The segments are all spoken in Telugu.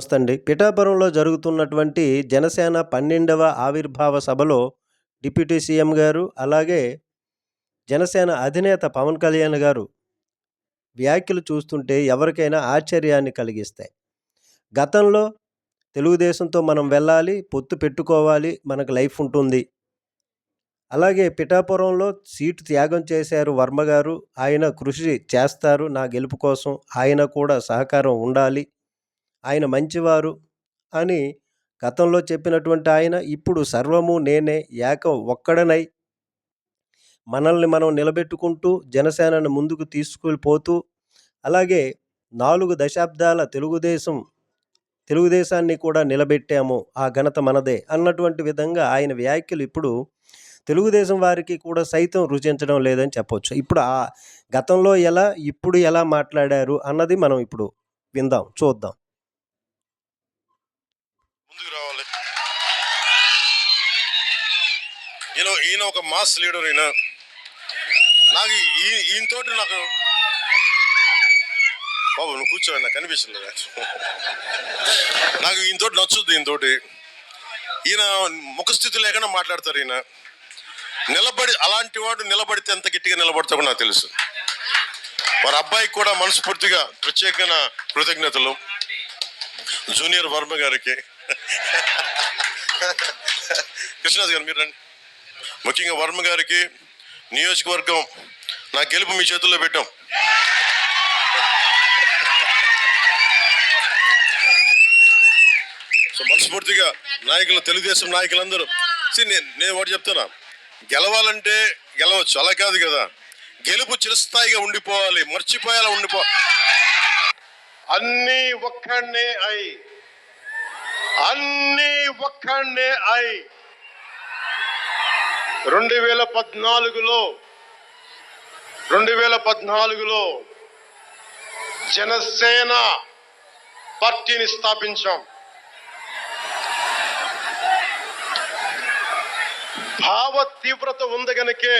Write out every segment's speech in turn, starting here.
నమస్తే అండి పిఠాపురంలో జరుగుతున్నటువంటి జనసేన పన్నెండవ ఆవిర్భావ సభలో డిప్యూటీ సీఎం గారు అలాగే జనసేన అధినేత పవన్ కళ్యాణ్ గారు వ్యాఖ్యలు చూస్తుంటే ఎవరికైనా ఆశ్చర్యాన్ని కలిగిస్తాయి. గతంలో తెలుగుదేశంతో మనం వెళ్ళాలి పొత్తు పెట్టుకోవాలి మనకు లైఫ్ ఉంటుంది. అలాగే పిఠాపురంలో సీటు త్యాగం చేశారు వర్మ గారు. ఆయన కృషి చేస్తారు నా గెలుపు కోసం ఆయన కూడా సహకారం ఉండాలి. ఆయన మంచివారు అని గతంలో చెప్పినటువంటి ఆయన ఇప్పుడు సర్వము నేనే ఏకం ఒక్కడనై మనల్ని మనం నిలబెట్టుకుంటూ జనసేనను ముందుకు తీసుకెళ్ళిపోతూ అలాగే నాలుగు దశాబ్దాల తెలుగుదేశం తెలుగుదేశాన్ని కూడా నిలబెట్టాము ఆ ఘనత మనదే అన్నటువంటి విధంగా ఆయన వ్యాఖ్యలు ఇప్పుడు తెలుగుదేశం వారికి కూడా సైతం రుచించడం లేదని చెప్పవచ్చు ఇప్పుడు ఆ గతంలో ఎలా ఇప్పుడు ఎలా మాట్లాడారు అన్నది మనం ఇప్పుడు విందాం చూద్దాం ముందుకు రావాలి ఈయన ఈయన ఒక మాస్ లీడర్ ఈయన. నాకు ఈ ఈయనతోటి నాకు బాబు నువ్వు కూర్చో నాకు కనిపించలేదు నాకు ఈయనతోటి నచ్చుద్ది ఈయనతోటి ఈయన ముఖస్థితి లేకుండా మాట్లాడతారు ఈయన. నిలబడి అలాంటి వాడు నిలబడితే ఎంత గట్టిగా నిలబడతాడో నాకు తెలుసు. వారి అబ్బాయికి కూడా మనస్ఫూర్తిగా ప్రత్యేకమైన కృతజ్ఞతలు. జూనియర్ వర్మ గారికి. కృష్ణాజ్ గారు మీరు రండి. ముఖ్యంగా వర్మ గారికి నియోజకవర్గం నా గెలుపు మీ చేతుల్లో పెట్టాం. సో మనస్ఫూర్తిగా నాయకులు తెలుగుదేశం నాయకులందరూ. సరే నేను నేను ఒకటి చెప్తున్నా. గెలవాలంటే గెలవచ్చు అలా కాదు కదా. గెలుపు చిరస్థాయిగా ఉండిపోవాలి మర్చిపోయేలా ఉండిపో అన్నీ ఒక్కడే అయి అన్నీ ఒక్కడే అయి. రెండు వేల పద్నాలుగులో రెండు వేల పద్నాలుగులో జనసేన పార్టీని స్థాపించాం. భావ తీవ్రత ఉంది గనుకే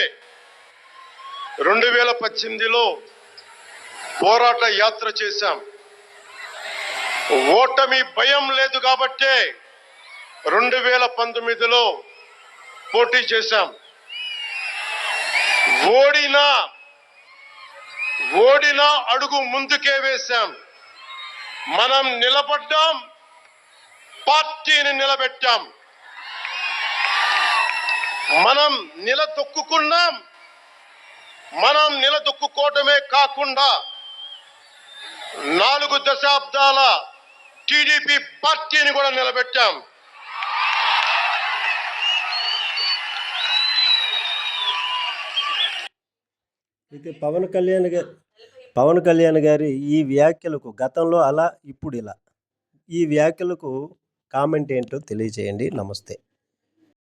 రెండు వేల పద్దెనిమిదిలో పోరాట యాత్ర చేశాం. ఓటమి భయం లేదు కాబట్టే రెండు వేల పంతొమ్మిదిలో పోటీ చేశాం. ఓడినా ఓడినా అడుగు ముందుకే వేశాం. మనం నిలబడ్డాం పార్టీని నిలబెట్టాం. మనం నిలదొక్కుకున్నాం మనం నిలదొక్కుకోవటమే కాకుండా నాలుగు దశాబ్దాల టీడీపీ పార్టీని కూడా నిలబెట్టాం. అయితే పవన్ కళ్యాణ్ గారి పవన్ కళ్యాణ్ గారి ఈ వ్యాఖ్యలకు గతంలో అలా ఇప్పుడు ఇలా ఈ వ్యాఖ్యలకు కామెంట్ ఏంటో తెలియజేయండి. నమస్తే.